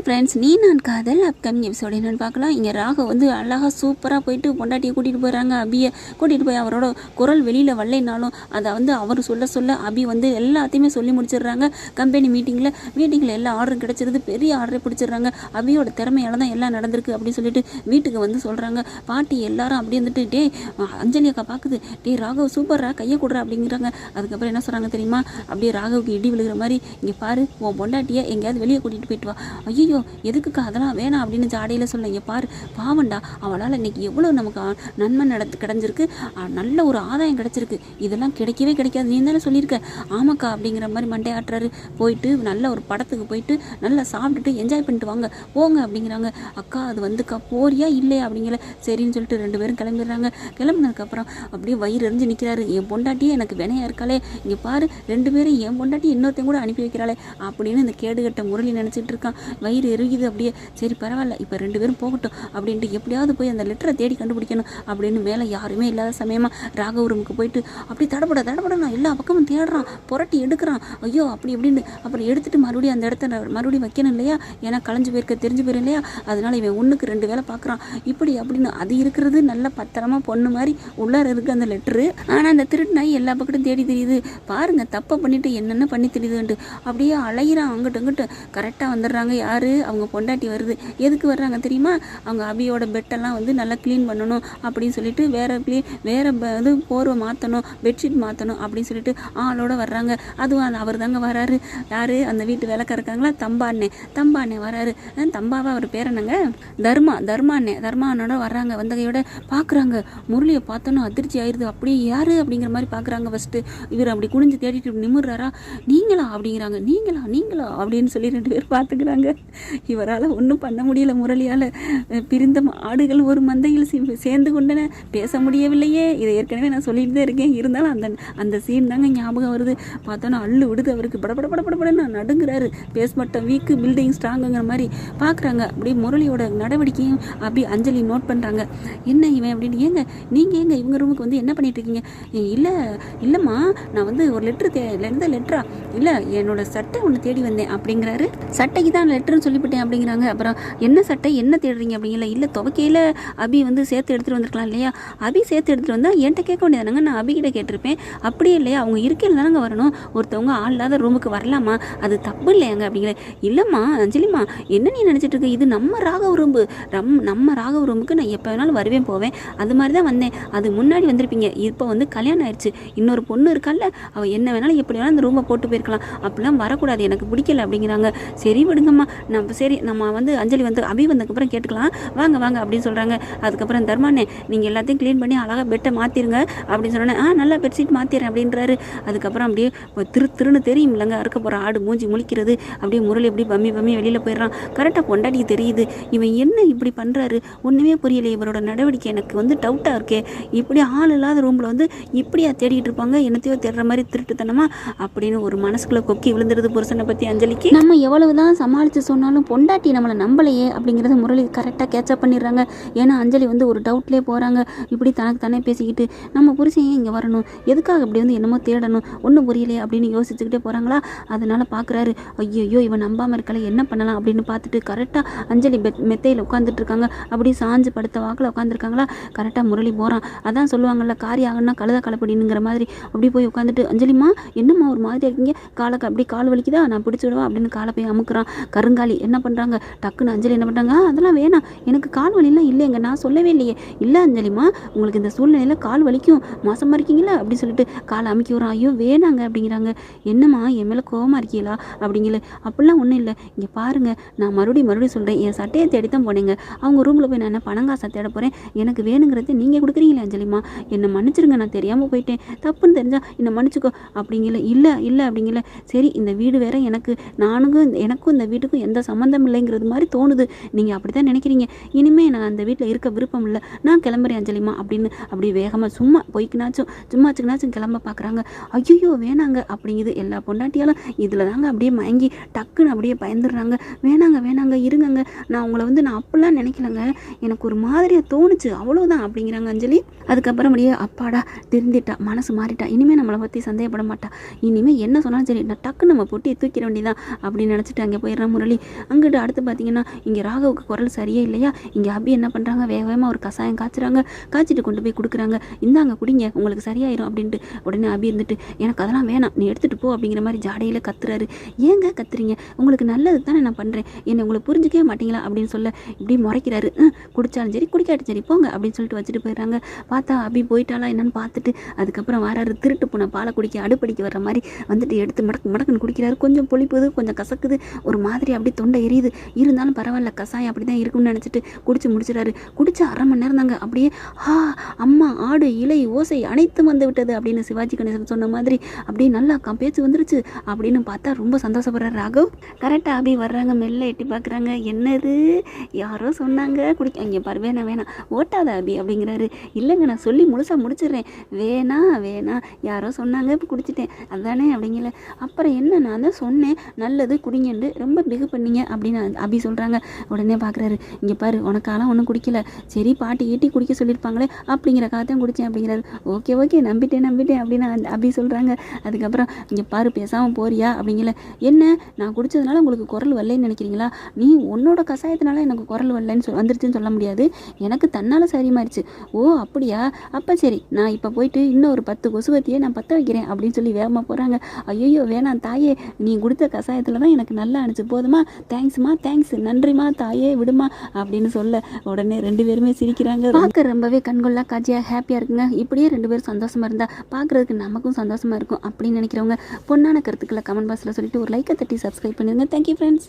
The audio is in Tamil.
ஹாய் ஃப்ரெண்ட்ஸ் நீ நான் காதல். அப்கமிங் எபிசோடு என்னென்னு பார்க்கலாம். இங்கே ராக வந்து அழகாக சூப்பராக போயிட்டு பொண்டாட்டியை கூட்டிகிட்டு போயிடுறாங்க அபியை கூட்டிகிட்டு போய் அவரோட குரல் வெளியில் வரலைனாலும் அதை வந்து அவர் சொல்ல சொல்ல அபி வந்து எல்லாத்தையுமே சொல்லி முடிச்சிடுறாங்க. கம்பெனி மீட்டிங்கில் மீட்டிங்கில் எல்லா ஆர்டரும் கிடச்சிருது. பெரிய ஆர்டரை பிடிச்சிடுறாங்க. அபியோட திறமையால தான் எல்லாம் நடந்திருக்கு அப்படின்னு சொல்லிட்டு வீட்டுக்கு வந்து சொல்கிறாங்க பாட்டி எல்லாரும் அப்படியே வந்துட்டு டே அஞ்சலி அக்கா பார்க்குது டே ராகவ் சூப்பரா கையை கொடுறா அப்படிங்கிறாங்க. அதுக்கப்புறம் என்ன சொல்கிறாங்க தெரியுமா? அப்படியே ராகவுக்கு இடி விழுகிற மாதிரி இங்கே பாரு உன் பொண்டாட்டியை எங்கேயாவது வெளியே கூட்டிகிட்டு போயிட்டு வா. ஐயோ ஐயோ எதுக்குக்கா அதெல்லாம் வேணாம் அப்படின்னு ஜாடையில் சொல்ல இங்கே பாரு பாவண்டா அவளால் இன்னைக்கு எவ்வளோ நமக்கு நன்மை நடத்து கிடஞ்சிருக்கு. நல்ல ஒரு ஆதாயம் கிடச்சிருக்கு. இதெல்லாம் கிடைக்கவே கிடைக்காது. நீ தானே சொல்லியிருக்க? ஆமாக்கா அப்படிங்கிற மாதிரி மண்டை ஆட்டுறாரு. போயிட்டு நல்ல ஒரு படத்துக்கு போயிட்டு நல்லா சாப்பிட்டுட்டு என்ஜாய் பண்ணிட்டு வாங்க. போங்க அப்படிங்கிறாங்க. அக்கா அது வந்துக்கா போறியா இல்லையா அப்படிங்கிற சரின்னு சொல்லிட்டு ரெண்டு பேரும் கிளம்பிடுறாங்க. கிளம்புனதுக்கப்புறம் அப்படியே வயிறு எரிஞ்சு நிற்கிறாரு என் பொண்டாட்டியே எனக்கு வினையா இருக்காளே. இங்கே பாரு ரெண்டு பேரும் என் பொண்டாட்டி இன்னொருத்தையும் கூட அனுப்பி வைக்கிறாளே அப்படின்னு இந்த கேடுகட்ட முரளி நினச்சிட்டு இருக்கான். வயிறு எருகிது அப்படியே. சரி பரவாயில்ல இப்போ ரெண்டு பேரும் போகட்டும் அப்படின்ட்டு எப்படியாவது போய் அந்த லெட்டரை தேடி கண்டுபிடிக்கணும் அப்படின்னு மேலே யாருமே இல்லாத சமயமாக ராக ரூமுக்கு போயிட்டு அப்படி தடப்பட தடப்பட நான் எல்லா பக்கமும் தேடுறான் புரட்டி எடுக்கிறான். ஐயோ அப்படி இப்படின்னு அப்புறம் எடுத்துட்டு மறுபடியும் அந்த இடத்த மறுபடியும் வைக்கணும் இல்லையா? ஏன்னா களைஞ்சு போயிருக்க தெரிஞ்சு போயிரும் இல்லையா? அதனால இவன் ஒன்றுக்கு ரெண்டு வேலை பார்க்குறான் இப்படி அப்படின்னு அது இருக்கிறது நல்ல பத்திரமா பொண்ணு மாதிரி உள்ளார இருக்கு அந்த லெட்ரு ஆனால் அந்த திருட்டு நாய் எல்லா பக்கட்டும் தேடி தெரியுது. பாருங்க தப்பை பண்ணிட்டு என்னென்ன பண்ணி தெரியுதுன்ட்டு. அப்படியே அலையிறான் அங்கிட்டு அங்கிட்டு. கரெக்டாக வந்துடுறாங்க யார்? அவங்க பொண்டாட்டி வருது. எதுக்கு வர்றாங்க தெரியுமா? அவங்க அபியோட பெட்டெல்லாம் வந்து நல்லா க்ளீன் பண்ணணும் அப்படின்னு சொல்லிட்டு வேற க்ளீன் வேற இது போர்வை மாற்றணும் பெட்ஷீட் மாற்றணும் அப்படின்னு சொல்லிட்டு ஆளோட வர்றாங்க. அதுவும் அந்த அவர் தாங்க வராரு. யாரு? அந்த வீட்டு விளக்க இருக்காங்களா தம்பா அண்ணே. தம்பா அண்ணே வராரு. தம்பாவா அவர் பேர் என்னங்க? தர்மா தர்மா அண்ணே. தர்மா வர்றாங்க. வந்தகையோட பார்க்குறாங்க முரளியை பார்த்தோன்னு அதிர்ச்சி ஆயிடுது அப்படியே யாரு அப்படிங்கிற மாதிரி பார்க்குறாங்க ஃபஸ்ட்டு இவர் அப்படி குனிஞ்சு தேடிட்டு நிமிடுறாரா நீங்களா அப்படிங்கிறாங்க. நீங்களா நீங்களா அப்படின்னு சொல்லி ரெண்டு பேர் பார்த்துக்கிறாங்க இவரால் ஒன்றும் பண்ண முடியல முரளியால். பிரிந்த ஆடுகள் ஒரு மந்தையில் சேர்ந்து கொண்டன. பேச முடியவில்லையே. இதை ஏற்கனவே நான் சொல்லிட்டு தான் இருக்கேன். இருந்தாலும் அந்த அந்த சீன் தாங்க ஞாபகம் வருது. பார்த்தோன்னா அள்ளு விடுது அவருக்கு. படபட படபடன்னு நடுங்குறாரு. பேஸ் மட்டம் வீக்கு பில்டிங் ஸ்ட்ராங்குங்கிற மாதிரி பார்க்குறாங்க அப்படியே முரளியோட நடவடிக்கையும் அப்படி அஞ்சலி நோட் பண்ணுறாங்க என்ன இவன் அப்படின்னு ஏங்க நீங்கள் ஏங்க இவங்க ரூமுக்கு வந்து என்ன பண்ணிட்டு இருக்கீங்க? இல்லை இல்லைம்மா நான் வந்து ஒரு லெட்ரு தே எந்த லெட்டரா இல்லை என்னோட சட்டை ஒன்று தேடி வந்தேன் அப்படிங்கிறாரு. சட்டைக்கு தான் லெட்ரு லெட்டர்னு சொல்லிவிட்டேன் அப்படிங்கிறாங்க. அப்புறம் என்ன சட்டை என்ன தேடுறீங்க அப்படிங்கல. இல்லை துவக்கையில் அபி வந்து சேர்த்து எடுத்துகிட்டு வந்திருக்கலாம் இல்லையா? அபி சேர்த்து எடுத்துகிட்டு வந்தால் என்கிட்ட கேட்க வேண்டியதானங்க நான் அபிகிட்ட கேட்டிருப்பேன். அப்படியே இல்லையா? அவங்க இருக்கையில் தானங்க வரணும். ஒருத்தவங்க ஆள் இல்லாத ரூமுக்கு வரலாமா? அது தப்பு இல்லையாங்க அப்படிங்கிற இல்லைம்மா அஞ்சலிம்மா என்ன நீ நினச்சிட்டு இருக்க? இது நம்ம ராகவ ரூம்பு ரம் நம்ம ராகவ ரூமுக்கு நான் எப்போ வேணாலும் வருவேன் போவேன். அது மாதிரி தான் வந்தேன். அது முன்னாடி வந்திருப்பீங்க. இப்போ வந்து கல்யாணம் ஆயிடுச்சு இன்னொரு பொண்ணு இருக்கால்ல. அவள் என்ன வேணாலும் எப்படி வேணாலும் அந்த ரூமை போட்டு போயிருக்கலாம். அப்படிலாம் வரக்கூடாது. எனக்கு பிடிக்கல அப்படிங்கிறாங்க. சரி விடுங்கம்மா. நம்ம சரி நம்ம வந்து அஞ்சலி வந்து அபி வந்ததுக்கப்புறம் கேட்டுக்கலாம். வாங்க வாங்க அப்படின்னு சொல்கிறாங்க அதுக்கப்புறம் தர்மானே நீங்கள் எல்லாத்தையும் க்ளீன் பண்ணி அழகாக பெட்டை மாற்றிருங்க அப்படின்னு சொன்னேன் ஆ நல்லா பெட்ஷீட் மாற்றிடுறேன் அப்படின்றாரு. அதுக்கப்புறம் அப்படியே திரு திருன்னு தெரியும் இல்லைங்க அறுக்க போகிற ஆடு மூஞ்சி முழிக்கிறது. அப்படியே முரளி எப்படி பம்மி பம்மி வெளியில் போயிடுறான். கரெக்டாக பொண்டாட்டிக்கு தெரியுது. இவன் என்ன இப்படி பண்ணுறாரு ஒன்றுமே புரியல இவரோட நடவடிக்கை எனக்கு வந்து டவுட்டாக இருக்கே. இப்படி ஆள் இல்லாத ரூமில் வந்து இப்படியா தேடிட்டு இருப்பாங்க? என்னத்தையோ தேடுற மாதிரி திருட்டுத்தனமா? அப்படின்னு ஒரு மனசுக்குள்ள கொக்கி விழுந்துருது புருஷனை பற்றி அஞ்சலிக்கு. நம்ம எவ்வளவு தான் சமாளித்து சொன்னாலும் பொண்டாட்டி நம்மளை நம்பலையே அப்படிங்கிறத முரளி கரெக்டாக கேட்சப் பண்ணிடுறாங்க. ஏன்னா அஞ்சலி வந்து ஒரு டவுட்லேயே போகிறாங்க இப்படி தனக்கு தானே பேசிக்கிட்டு நம்ம புருஷன் ஏன் இங்கே வரணும்? எதுக்காக இப்படி வந்து என்னமோ தேடணும்? ஒன்றும் புரியலையே அப்படின்னு யோசிச்சுக்கிட்டே போகிறாங்களா அதனால பார்க்குறாரு ஐயோ இவன் நம்பாமல் இருக்கல என்ன பண்ணலாம்? அப்படின்னு பார்த்துட்டு கரெக்டாக அஞ்சலி பெத் மெத்தையில் உட்காந்துட்டு இருக்காங்க. அப்படி சாஞ்சு படுத்த வாக்கில் உட்காந்துருக்காங்களா கரெக்டாக முரளி போகிறான் அதான் சொல்லுவாங்கள்ல காரி ஆகணும்னா கழுத கலப்படினுங்கிற மாதிரி. அப்படி போய் உட்காந்துட்டு அஞ்சலிம்மா என்னம்மா ஒரு மாதிரி இருக்கீங்க? காலை அப்படி கால் வலிக்குதா? நான் பிடிச்சி விடுவா? அப்படின்னு காலை போய் அமுக்குறான். கருங்காலி என்ன பண்ணுறாங்க டக்குன்னு அஞ்சலி என்ன பண்ணுறாங்க அதெல்லாம் வேணாம். எனக்கு கால் வலிலாம் இல்லைங்க. நான் சொல்லவே இல்லையே. இல்லை அஞ்சலிம்மா உங்களுக்கு இந்த சூழ்நிலையில் கால் வலிக்கும். மாசமாக இருக்கீங்களா? அப்படின்னு சொல்லிட்டு காலை அமுக்கி விடுறோம் ஐயோ வேணாங்க அப்படிங்கிறாங்க. என்னம்மா என் மேலே கோவமாக இருக்கீங்களா அப்படிங்கல. அப்படிலாம் ஒன்றும் இல்லை. இங்கே பாருங்க. நான் மறுபடியும் மறுபடியும் சொல்கிறேன் என் சட்டையை தேடி தான் போனேங்க. அவங்க ரூமில் போய் நான் என்ன பணங்காசை தேட போகிறேன் எனக்கு வேணுங்கிறது நீங்கள் கொடுக்குறீங்களே அஞ்சலிம்மா. என்னை மன்னிச்சிருங்க. நான் தெரியாமல் போயிட்டேன். தப்புன்னு தெரிஞ்சால் என்னை மன்னிச்சுக்கோ. அப்படிங்கல. இல்லை இல்லை அப்படிங்கல. சரி இந்த வீடு வேற எனக்கு. நானுக்கும் இந்த- எனக்கும் இந்த வீட்டுக்கும் எந்த சம்மந்தம் இல்லைங்கிறது மாதிரி தோணுது. நீங்கள் அப்படி தான் நினைக்கிறீங்க. இனிமேல் நான் அந்த வீட்டில் இருக்க விருப்பம் இல்லை. நான் கிளம்புறேன் அஞ்சலிம்மா அப்படின்னு அப்படி வேகமாக சும்மா போய்க்கினாச்சும் சும்மாச்சுக்குனாச்சும் கிளம்ப பார்க்குறாங்க ஐயோ வேணாங்க அப்படிங்குது எல்லா பொண்டாட்டியாலும். இதில் தாங்க அப்படியே மயங்கி டக்குன்னு அப்படியே பயந்துடுறாங்க. வேணாங்க வேணாங்க இருங்கங்க. நான் உங்களை வந்து நான் அப்படிலாம் நினைக்கலங்க. எனக்கு ஒரு மாதிரியாக தோணுச்சு. அவ்வளோதான் அப்படிங்கிறாங்க அஞ்சலி. அதுக்கப்புறம் அப்படியே அப்பாடா திருந்திட்டா மனசு மாறிட்டா. இனிமேல் நம்மளை பற்றி சந்தேகப்பட மாட்டா. இனிமேல் என்ன சொன்னாலும் சரி நான் டக்குன்னு நம்ம பொட்டியை தூக்கிட வேண்டியதான் அப்படின்னு நினச்சிட்டு அங்கே போயிடுறான் முரளி. அங்கிட்டு அடுத்து பார்த்தீங்கன்னா இங்கே ராகவுக்கு குரல் சரியே இல்லையா? இங்கே அபி என்ன பண்ணுறாங்க வேக வேகமாக ஒரு கசாயம் காய்ச்சுறாங்க. காய்ச்சிட்டு கொண்டு போய் கொடுக்குறாங்க. இந்தாங்க குடிங்க உங்களுக்கு சரியாயிரும் அப்படின்ட்டு உடனே அபி இருந்துட்டு எனக்கு அதெல்லாம் வேணாம் நீ எடுத்துகிட்டு போ அப்படிங்கிற மாதிரி ஜாடையில் கத்துறாரு. ஏங்க கத்துறீங்க? உங்களுக்கு நல்லது தானே நான் பண்ணுறேன் என்னை உங்களுக்கு புரிஞ்சுக்கவே மாட்டீங்களா அப்படின்னு சொல்ல இப்படி முறைக்கிறாரு. "ம், சரி குடிக்காட்டும் சரி போங்க அப்படின்னு சொல்லிட்டு வச்சுட்டு போயிடுறாங்க. பார்த்தா அபி போயிட்டாலா என்னன்னு பார்த்துட்டு அதுக்கப்புறம் வராரு. திருட்டு போன பாலை குடிக்க அடுப்படிக்க வர்ற மாதிரி வந்துட்டு எடுத்து மடக்கு மடக்குன்னு குடிக்கிறாரு. கொஞ்சம் புளிப்புது கொஞ்சம் கசக்குது. ஒரு மாதிரி அப்படி அப்படி தொண்டை எரியுது? இருந்தாலும் பரவாயில்ல கசாயம் அப்படி தான் இருக்கும்னு நினச்சிட்டு குடிச்சு முடிச்சிடாரு குடிச்சு அரை மணி நேரம் தாங்க அப்படியே ஆ அம்மா ஆடு இலை ஓசை அனைத்தும் வந்து விட்டது. அப்படின்னு சிவாஜி கணேசன் சொன்ன மாதிரி அப்படியே நல்லா பேச்சு வந்துருச்சு. அப்படின்னு பார்த்தா ரொம்ப சந்தோஷப்படுறாரு ராகவ். கரெக்டாக அபி வர்றாங்க மெல்ல எட்டி பார்க்குறாங்க என்னது? யாரோ சொன்னாங்க. குடிக்க இங்கே பாரு வேணாம் வேணாம். ஓட்டாத அபி அப்படிங்கிறாரு. இல்லைங்க நான் சொல்லி முழுசாக முடிச்சிடுறேன். வேணா வேணாம் யாரோ சொன்னாங்க இப்போ குடிச்சிட்டேன். அதானே? அப்படிங்கல. அப்புறம் என்ன? நான் தான் சொன்னேன். நல்லது குடிங்கன்னு. ரொம்ப பிகு பண்ணீங்க அப்படின்னு அபி சொல்கிறாங்க உடனே பார்க்குறாரு இங்கே பாரு உனக்காலாம் ஒன்றும் குடிக்கல. சரி பாட்டி ஈட்டி குடிக்க சொல்லியிருப்பாங்களே அப்படிங்கிற காத்தான் குடித்தேன் அப்படிங்கிறாரு. ஓகே ஓகே நம்பிட்டேன் நம்பிட்டேன் அப்படின்னு அபி சொல்கிறாங்க அதுக்கப்புறம் இங்கே பாரு பேசாமல் போறியா? அப்படிங்கல. என்ன? நான் குடிச்சதுனால உங்களுக்கு குரல் வரலைன்னு நினைக்கிறீங்களா? நீ உன்னோட கஷாயத்தினால எனக்கு குரல் வரலன்னு சொல் வந்துருச்சுன்னு சொல்ல முடியாது. எனக்கு தன்னால் சரிமாயிருச்சு ஓ அப்படியா? அப்போ சரி நான் இப்போ போயிட்டு இன்னும் ஒரு பத்து கொசுவத்தியே நான் பற்ற வைக்கிறேன் அப்படின்னு சொல்லி வேகமாக போகிறாங்க ஐயோ வேணாம் தாயே நீ கொடுத்த கசாயத்தில் தான் எனக்கு நல்லா அனுச்சு போதுமா? தேங்க்ஸ்மா தேங்க்ஸ் நன்றிம்மா தாயே விடுமா அப்படின்னு சொல்ல உடனே ரெண்டு பேருமே சிரிக்கிறாங்க. பார்க்க ரொம்பவே கண்கொள்ளா காட்சியாக ஹாப்பியாக இருக்குங்க. இப்படியே ரெண்டு பேரும் சந்தோஷமா இருந்தால் பார்க்குறதுக்கு நமக்கும் சந்தோஷமா இருக்கும் அப்படின்னு நினைக்கிறவங்க பொண்ணான கருத்துக்களை கமெண்ட் பாக்ஸில் சொல்லிட்டு ஒரு லைக்கை தட்டி சப்ஸ்கிரைப் பண்ணிடுங்க தேங்க்யூ ஃப்ரெண்ட்ஸ்